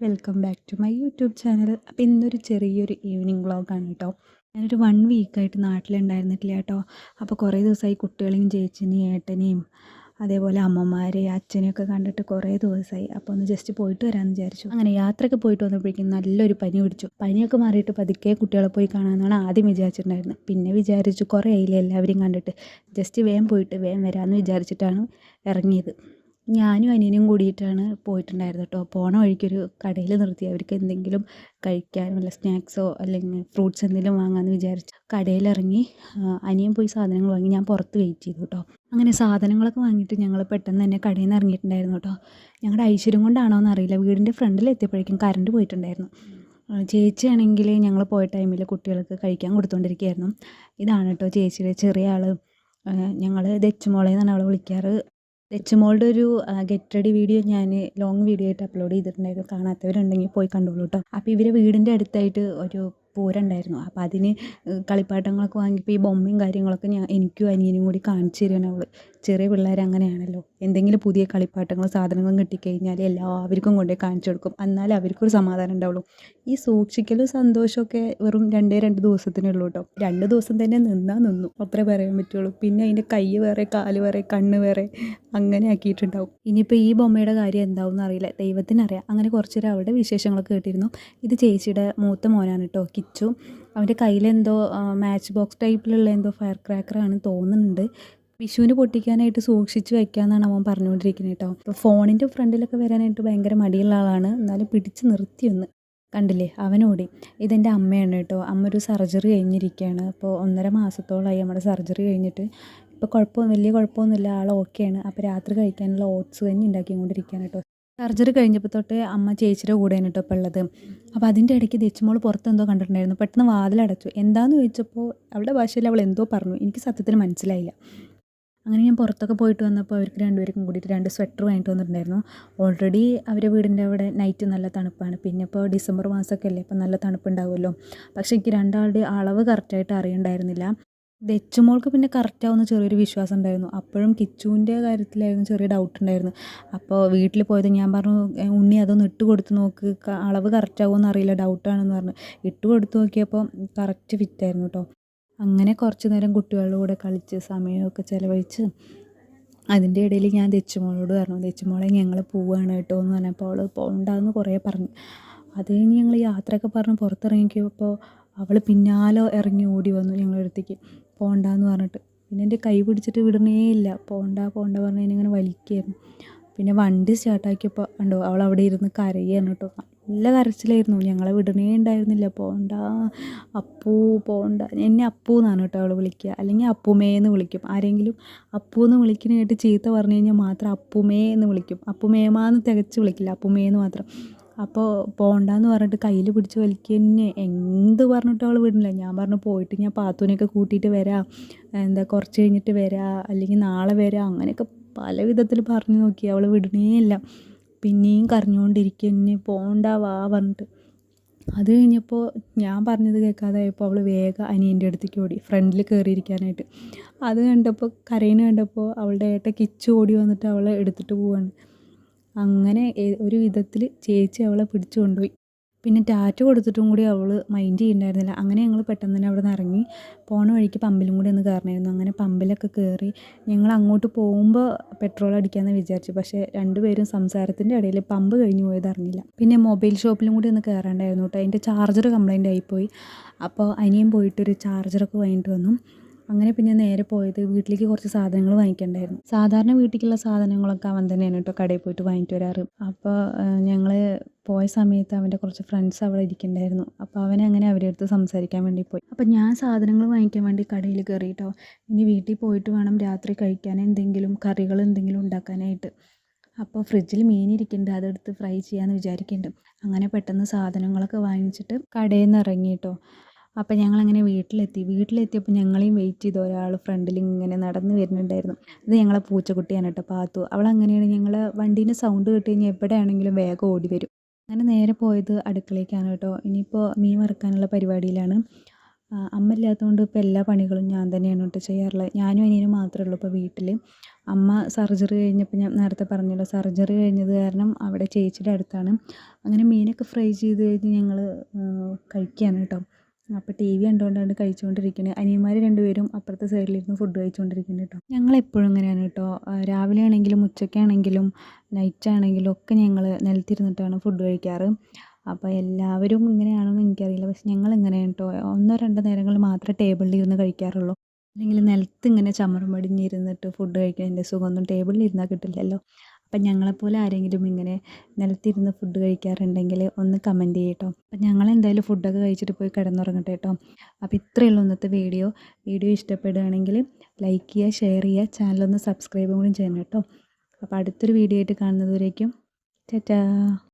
Welcome back to my YouTube channel അപ്പോൾ ഇന്നൊരു ചെറിയൊരു ഈവനിങ് വ്ളോഗാണ് കേട്ടോ ഞാനൊരു വൺ വീക്കായിട്ട് നാട്ടിലുണ്ടായിരുന്നിട്ടില്ല കേട്ടോ അപ്പോൾ കുറേ ദിവസമായി കുട്ടികളെയും ചേച്ചിനെയും ഏട്ടനെയും അതേപോലെ അമ്മമാരെ അച്ഛനെയൊക്കെ കണ്ടിട്ട് കുറേ ദിവസമായി അപ്പോൾ ഒന്ന് ജസ്റ്റ് പോയിട്ട് വരാമെന്ന് വിചാരിച്ചു. അങ്ങനെ യാത്രയൊക്കെ പോയിട്ട് വന്നപ്പോഴേക്കും നല്ലൊരു പനി പിടിച്ചു. പനിയൊക്കെ മാറിയിട്ട് പതുക്കെ കുട്ടികളെ പോയി കാണാമെന്നാണ് ആദ്യം വിചാരിച്ചിട്ടുണ്ടായിരുന്നത്. പിന്നെ വിചാരിച്ചു കുറേ ആയില്ലേ എല്ലാവരെയും കണ്ടിട്ട്. ജസ്റ്റ് വേഗം പോയിട്ട് വേഗം വരാമെന്ന് വിചാരിച്ചിട്ടാണ് ഇറങ്ങിയത്. ഞാനും അനിയനും കൂടിയിട്ടാണ് പോയിട്ടുണ്ടായിരുന്നത് കേട്ടോ. പോണ വഴിക്കൊരു കടയിൽ നിർത്തി. അവർക്ക് എന്തെങ്കിലും കഴിക്കാൻ വല്ല സ്നാക്സോ അല്ലെങ്കിൽ ഫ്രൂട്ട്സ് എന്തെങ്കിലും വാങ്ങാമെന്ന് വിചാരിച്ചു കടയിലിറങ്ങി അനിയൻ പോയി സാധനങ്ങൾ വാങ്ങി. ഞാൻ പുറത്ത് വെയിറ്റ് ചെയ്തു കേട്ടോ. അങ്ങനെ സാധനങ്ങളൊക്കെ വാങ്ങിയിട്ട് ഞങ്ങൾ പെട്ടെന്ന് തന്നെ കടയിൽ നിന്ന് ഇറങ്ങിയിട്ടുണ്ടായിരുന്നു കേട്ടോ. ഞങ്ങളുടെ ഐശ്വര്യം കൊണ്ടാണോ എന്നറിയില്ല. വീടിന്റെ ഫ്രണ്ടിൽ എത്തിയപ്പോഴേക്കും കറണ്ട് പോയിട്ടുണ്ടായിരുന്നു. ചേച്ചിയാണെങ്കിൽ ഞങ്ങൾ പോയ ടൈമിൽ കുട്ടികൾക്ക് കഴിക്കാൻ കൊടുത്തുകൊണ്ടിരിക്കുകയായിരുന്നു ഇതാണ് കേട്ടോ ചേച്ചിയുടെ ചെറിയ ആൾ ഞങ്ങൾ ദച്ചുമോളെ എന്നാണ് അവളെ വിളിക്കാറ്. ദച്ചുമോളുടെ ഒരു ഗെറ്റ് റെഡി വീഡിയോ ഞാൻ ലോങ് വീഡിയോ ആയിട്ട് അപ്ലോഡ് ചെയ്തിട്ടുണ്ടായിരുന്നു. കാണാത്തവരുണ്ടെങ്കിൽ പോയി കണ്ടോളൂ കേട്ടോ അപ്പോൾ ഇവരെ വീടിന്റെ അടുത്തായിട്ട് ഒരു പൂരം ഉണ്ടായിരുന്നു അപ്പോൾ അതിന് കളിപ്പാട്ടങ്ങളൊക്കെ വാങ്ങിയപ്പോൾ ഈ ബൊമ്മയും കാര്യങ്ങളൊക്കെ ഞാൻ എനിക്കും അനിയനും കൂടി കാണിച്ചു തരുവാണ് അവൾ ചെറിയ പിള്ളേർ അങ്ങനെയാണല്ലോ. എന്തെങ്കിലും പുതിയ കളിപ്പാട്ടങ്ങളും സാധനങ്ങളും കിട്ടിക്കഴിഞ്ഞാൽ എല്ലാവർക്കും കൊണ്ടുപോയി കാണിച്ചു കൊടുക്കും. എന്നാലേ അവർക്കൊരു സമാധാനം ഉണ്ടാവുള്ളൂ. ഈ സൂക്ഷിക്കലും സന്തോഷമൊക്കെ വെറും രണ്ടേ രണ്ട് ദിവസത്തിനേ ഉള്ളൂ കേട്ടോ രണ്ട് ദിവസം തന്നെ നിന്നാൽ നിന്നു. അത്രേ പറയാൻ പറ്റുള്ളൂ. പിന്നെ അതിന്റെ കൈ വേറെ കാൽ വേറെ കണ്ണ് വേറെ അങ്ങനെ ആക്കിയിട്ടുണ്ടാവും. ഇനിയിപ്പോൾ ഈ ബൊമ്മയുടെ കാര്യം എന്താവും എന്നറിയില്ല ദൈവത്തിനറിയാം. അങ്ങനെ കുറച്ചൊരു അവളുടെ വിശേഷങ്ങളൊക്കെ കേട്ടിരുന്നു. ഇത് ചേച്ചിയുടെ മൂത്ത മോനാണ് കേട്ടോ കിച്ചു അവന്റെ കയ്യിലെന്തോ മാച്ച് ബോക്സ് ടൈപ്പിലുള്ള എന്തോ ഫയർ ക്രാക്കറാണ് തോന്നുന്നുണ്ട്. വിഷുവിന് പൊട്ടിക്കാനായിട്ട് സൂക്ഷിച്ച് വെക്കാമെന്നാണ് അവൻ പറഞ്ഞുകൊണ്ടിരിക്കുന്നത് കേട്ടോ. അപ്പോൾ ഫോണിന്റെ ഫ്രണ്ടിലൊക്കെ വരാനായിട്ട് ഭയങ്കര മടിയുള്ള ആളാണ്. എന്നാലും പിടിച്ച് നിർത്തിയൊന്ന് കണ്ടില്ലേ? അവനോടി. ഇതെന്റെ അമ്മയാണ് കേട്ടോ. അമ്മ ഒരു സർജറി കഴിഞ്ഞിരിക്കുകയാണ്. അപ്പോൾ ഒന്നര മാസത്തോളമായി നമ്മുടെ സർജറി കഴിഞ്ഞിട്ട്. ഇപ്പോൾ കുഴപ്പം വലിയ കുഴപ്പമൊന്നുമില്ല. ആൾ ഓക്കെയാണ് അപ്പോൾ രാത്രി കഴിക്കാനുള്ള ഓട്സ് കഞ്ഞി ഉണ്ടാക്കിക്കൊണ്ടിരിക്കുകയാണ് കേട്ടോ. സർജറി കഴിഞ്ഞപ്പോൾ തൊട്ട് അമ്മ ചേച്ചിയുടെ കൂടെയാണ് കേട്ടോ ഇപ്പോൾ ഉള്ളത്. അപ്പോൾ അതിന്റെ ഇടയ്ക്ക് ദച്ചുമോൾ പുറത്ത് എന്തോ കണ്ടിട്ടുണ്ടായിരുന്നു. പെട്ടെന്ന് വാതിലടച്ചു. എന്താണെന്ന് ചോദിച്ചപ്പോൾ അവളുടെ ഭാഷയിൽ അവൾ എന്തോ പറഞ്ഞു. എനിക്ക് സത്യത്തിൽ മനസ്സിലായില്ല. അങ്ങനെ ഞാൻ പുറത്തൊക്കെ പോയിട്ട് വന്നപ്പോൾ അവർക്ക് രണ്ടുപേർക്കും കൂടിയിട്ട് രണ്ട് സ്വെറ്റർ വാങ്ങിയിട്ട് വന്നിട്ടുണ്ടായിരുന്നു. ഓൾറെഡി അവരെ വീടിന്റെ അവിടെ നൈറ്റ് നല്ല തണുപ്പാണ്. പിന്നെ ഇപ്പോൾ ഡിസംബർ മാസമൊക്കെ അല്ലേ? അപ്പോൾ നല്ല തണുപ്പുണ്ടാവുമല്ലോ. പക്ഷേ എനിക്ക് രണ്ടാളുടെ അളവ് കറക്റ്റായിട്ട് അറിയണ്ടായിരുന്നില്ല. ദച്ചുമോൾക്ക് പിന്നെ കറക്റ്റാവുന്ന ചെറിയൊരു വിശ്വാസം ഉണ്ടായിരുന്നു അപ്പോഴും കിച്ചുവിന്റെ കാര്യത്തിലായിരുന്നു ചെറിയ ഡൗട്ട് ഉണ്ടായിരുന്നു അപ്പോൾ വീട്ടിൽ പോയത് ഞാൻ പറഞ്ഞു ഉണ്ണി അതൊന്ന് ഇട്ട് കൊടുത്ത് നോക്ക്. അളവ് കറക്റ്റ് ആവുമെന്ന് അറിയില്ല. ഡൗട്ടാണെന്ന് പറഞ്ഞു. ഇട്ട് കൊടുത്ത് നോക്കിയപ്പോൾ കറക്റ്റ് ഫിറ്റായിരുന്നു കേട്ടോ അങ്ങനെ കുറച്ച് നേരം കുട്ടികളുടെ കൂടെ കളിച്ച് സമയമൊക്കെ ചിലവഴിച്ച് അതിന്റെ ഇടയിൽ ഞാൻ ദച്ചുമോളോട് പറഞ്ഞു ദച്ചുമോളെ ഞങ്ങൾ പോവുകയാണ് കേട്ടോ എന്ന് പറഞ്ഞപ്പോൾ അവൾ പോകണ്ടെന്ന് കുറേ പറഞ്ഞു. അത് കഴിഞ്ഞ് ഞങ്ങൾ യാത്രയൊക്കെ പറഞ്ഞ് പുറത്തിറങ്ങിയപ്പോൾ അവൾ പിന്നാലെ ഇറങ്ങി ഓടി വന്നു ഞങ്ങളുടെ അടുത്തേക്ക്. പോകണ്ടെന്ന് പറഞ്ഞിട്ട്. പിന്നെ എന്റെ കൈ പിടിച്ചിട്ട് വിടണേ ഇല്ല പോകണ്ട പറഞ്ഞ് ഇങ്ങനെ വലിക്കുകയായിരുന്നു പിന്നെ വണ്ടി സ്റ്റാർട്ടാക്കിയപ്പോൾ കണ്ടോ അവൾ അവിടെ ഇരുന്ന് കരയാണ് കേട്ടോ. നല്ല കരച്ചിലായിരുന്നു. ഞങ്ങളെ വിടണേ ഉണ്ടായിരുന്നില്ല. പോകണ്ട അപ്പൂ പോകണ്ട എന്നെ അപ്പൂ എന്നാണ് കേട്ടോ അവൾ വിളിക്കുക. അല്ലെങ്കിൽ അപ്പുമേ എന്ന് വിളിക്കും. ആരെങ്കിലും അപ്പൂ എന്ന് വിളിക്കുന്ന കേട്ട് ചീത്ത പറഞ്ഞു കഴിഞ്ഞാൽ മാത്രം അപ്പുമേ എന്ന് വിളിക്കും. അപ്പുമേമാന്ന് തികച്ച് വിളിക്കില്ല. അപ്പുമേ എന്ന് മാത്രം. അപ്പോൾ പോകണ്ടെന്ന് പറഞ്ഞിട്ട് കയ്യിൽ പിടിച്ച് വലിക്കുക തന്നെ എന്ത് പറഞ്ഞിട്ട് അവൾ വിടുന്നില്ല. ഞാൻ പറഞ്ഞു പോയിട്ട് ഞാൻ പാത്തൂനെയൊക്കെ കൂട്ടിയിട്ട് വരാം. എന്താ കുറച്ച് കഴിഞ്ഞിട്ട് വരാം. അല്ലെങ്കിൽ നാളെ വരാം. അങ്ങനെയൊക്കെ പല വിധത്തിൽ പറഞ്ഞു നോക്കി. അവൾ വിടണേ ഇല്ല. പിന്നെയും കരഞ്ഞുകൊണ്ടിരിക്കുക തന്നെ പോണ്ട വാ പറഞ്ഞിട്ട്. അത് കഴിഞ്ഞപ്പോൾ ഞാൻ പറഞ്ഞത് കേൾക്കാതായപ്പോൾ അവൾ വേഗം അനിയന്റെ അടുത്തേക്ക് ഓടി. ഫ്രണ്ടിൽ കയറിയിരിക്കാനായിട്ട് അത് കണ്ടപ്പോൾ കരയിന് കണ്ടപ്പോൾ അവളുടെ ഏട്ട കിച്ച് ഓടി വന്നിട്ട് അവളെ എടുത്തിട്ട് പോവാണ്. അങ്ങനെ ഒരു വിധത്തിൽ ചേച്ചി അവളെ പിടിച്ചു കൊണ്ടുപോയി. പിന്നെ ടാറ്റ കൊടുത്തിട്ടും കൂടി അവൾ മൈൻഡ് ചെയ്യുന്നുണ്ടായിരുന്നില്ല അങ്ങനെ ഞങ്ങൾ പെട്ടെന്ന് തന്നെ അവിടെ നിന്ന് ഇറങ്ങി പോണ വഴിക്ക് പമ്പിലും കൂടി ഒന്ന് കയറണമായിരുന്നു അങ്ങനെ പമ്പിലൊക്കെ കയറി ഞങ്ങൾ അങ്ങോട്ട് പോകുമ്പോൾ പെട്രോൾ അടിക്കാമെന്ന് വിചാരിച്ചു. പക്ഷേ രണ്ടുപേരും സംസാരത്തിന്റെ ഇടയിൽ പമ്പ് കഴിഞ്ഞ് പോയത് അറിഞ്ഞില്ല. പിന്നെ മൊബൈൽ ഷോപ്പിലും കൂടി ഒന്ന് കയറേണ്ടായിരുന്നു കേട്ടോ. അതിന്റെ ചാർജർ കംപ്ലൈന്റ് ആയിപ്പോയി അപ്പോൾ അനിയൻ പോയിട്ടൊരു ചാർജറൊക്കെ വാങ്ങിയിട്ട് വന്നു. അങ്ങനെ പിന്നെ നേരെ പോയത് വീട്ടിലേക്ക് കുറച്ച് സാധനങ്ങൾ വാങ്ങിക്കണ്ടായിരുന്നു. സാധാരണ വീട്ടിലേക്കുള്ള സാധനങ്ങളൊക്കെ അവൻ തന്നെയാണ് കേട്ടോ കടയിൽ പോയിട്ട് വാങ്ങിയിട്ട് വരാറ്. അപ്പോൾ ഞങ്ങൾ പോയ സമയത്ത് അവന്റെ കുറച്ച് ഫ്രണ്ട്സ് അവിടെ ഇരിക്കുന്നുണ്ടായിരുന്നു അപ്പോൾ അവനെ അങ്ങനെ അവരുടെ അടുത്ത് സംസാരിക്കാൻ വേണ്ടി പോയി. അപ്പോൾ ഞാൻ സാധനങ്ങൾ വാങ്ങിക്കാൻ വേണ്ടി കടയിൽ കയറിയിട്ടോ ഇനി വീട്ടിൽ പോയിട്ട് വേണം രാത്രി കഴിക്കാൻ എന്തെങ്കിലും കറികൾ എന്തെങ്കിലും ഉണ്ടാക്കാനായിട്ട്. അപ്പോൾ ഫ്രിഡ്ജിൽ മീൻ ഇരിക്കുന്നുണ്ട് അതെടുത്ത് ഫ്രൈ ചെയ്യാമെന്ന് വിചാരിക്കുന്നുണ്ട് അങ്ങനെ പെട്ടെന്ന് സാധനങ്ങളൊക്കെ വാങ്ങിച്ചിട്ട് കടയിൽ നിന്ന് ഇറങ്ങി കേട്ടോ. അപ്പോൾ ഞങ്ങളങ്ങനെ വീട്ടിലെത്തി. വീട്ടിലെത്തിയപ്പോൾ ഞങ്ങളെയും വെയിറ്റ് ചെയ്ത് ഒരാൾ ഫ്രണ്ടിൽ ഇങ്ങനെ നടന്ന് വരുന്നുണ്ടായിരുന്നു. ഇത് ഞങ്ങളെ പൂച്ചക്കുട്ടിയാണ് കേട്ടോ പാത്തു. അവളങ്ങനെയാണ് ഞങ്ങൾ വണ്ടീന്റെ സൗണ്ട് കേട്ട് കഴിഞ്ഞാൽ എവിടെയാണെങ്കിലും വേഗം ഓടി വരും. അങ്ങനെ നേരെ പോയത് അടുക്കളയ്ക്കാണ് കേട്ടോ ഇനിയിപ്പോൾ മീൻ വറുക്കാനുള്ള പരിപാടിയിലാണ്. അമ്മ ഇല്ലാത്തതുകൊണ്ട് ഇപ്പോൾ എല്ലാ പണികളും ഞാൻ തന്നെയാണ് കേട്ടോ ചെയ്യാറുള്ളത്. ഞാനും അനിയനും മാത്രമേ ഉള്ളൂ ഇപ്പോൾ വീട്ടിൽ അമ്മ സർജറി കഴിഞ്ഞപ്പോൾ ഞാൻ നേരത്തെ പറഞ്ഞല്ലോ സർജറി കഴിഞ്ഞത് കാരണം അവിടെ ചേച്ചിയുടെ അടുത്താണ്. അങ്ങനെ മീനൊക്കെ ഫ്രൈ ചെയ്ത് കഴിഞ്ഞ് ഞങ്ങൾ കഴിക്കുകയാണ് കേട്ടോ അപ്പോൾ ടി വി കണ്ടുകൊണ്ടാണ് കഴിച്ചുകൊണ്ടിരിക്കുന്നത് അനിയന്മാർ രണ്ടുപേരും അപ്പുറത്തെ സൈഡിലിരുന്ന് ഫുഡ് കഴിച്ചുകൊണ്ടിരിക്കുന്നത് കേട്ടോ ഞങ്ങൾ എപ്പോഴും ഇങ്ങനെയാണ് കേട്ടോ രാവിലെ ആണെങ്കിലും ഉച്ചയ്ക്കാണെങ്കിലും നൈറ്റ് ആണെങ്കിലും ഒക്കെ ഞങ്ങൾ നിലത്തിരുന്നിട്ടാണ് ഫുഡ് കഴിക്കാറ്. അപ്പോൾ എല്ലാവരും ഇങ്ങനെയാണെന്ന് എനിക്കറിയില്ല. പക്ഷെ ഞങ്ങൾ ഇങ്ങനെയാണ് കേട്ടോ ഒന്നോ രണ്ടോ നേരങ്ങൾ മാത്രമേ ടേബിളിൽ ഇരുന്ന് കഴിക്കാറുള്ളൂ. അല്ലെങ്കിൽ നിലത്ത് ഇങ്ങനെ ചമറും പടിഞ്ഞിരുന്നിട്ട് ഫുഡ് കഴിക്കുന്നതിന്റെ സുഖമൊന്നും ടേബിളിൽ ഇരുന്നാൽ കിട്ടില്ലല്ലോ. അപ്പം ഞങ്ങളെപ്പോലെ ആരെങ്കിലും ഇങ്ങനെ നിലത്തിരുന്ന് ഫുഡ് കഴിക്കാറുണ്ടെങ്കിൽ ഒന്ന് കമന്റ് ചെയ്യട്ടോ. അപ്പം ഞങ്ങൾ എന്തായാലും ഫുഡൊക്കെ കഴിച്ചിട്ട് പോയി കിടന്നുറങ്ങട്ടെ കേട്ടോ. അപ്പോൾ ഇത്രയേ ഉള്ളൂ ഇന്നത്തെ വീഡിയോ വീഡിയോ ഇഷ്ടപ്പെടുകയാണെങ്കിൽ ലൈക്ക് ചെയ്യുക ഷെയർ ചെയ്യുക ചാനലൊന്ന് സബ്സ്ക്രൈബും കൂടി ചെയ്യണം കേട്ടോ. അപ്പോൾ അടുത്തൊരു വീഡിയോ ആയിട്ട് കാണുന്നതുവരേക്കും. ടാറ്റാ.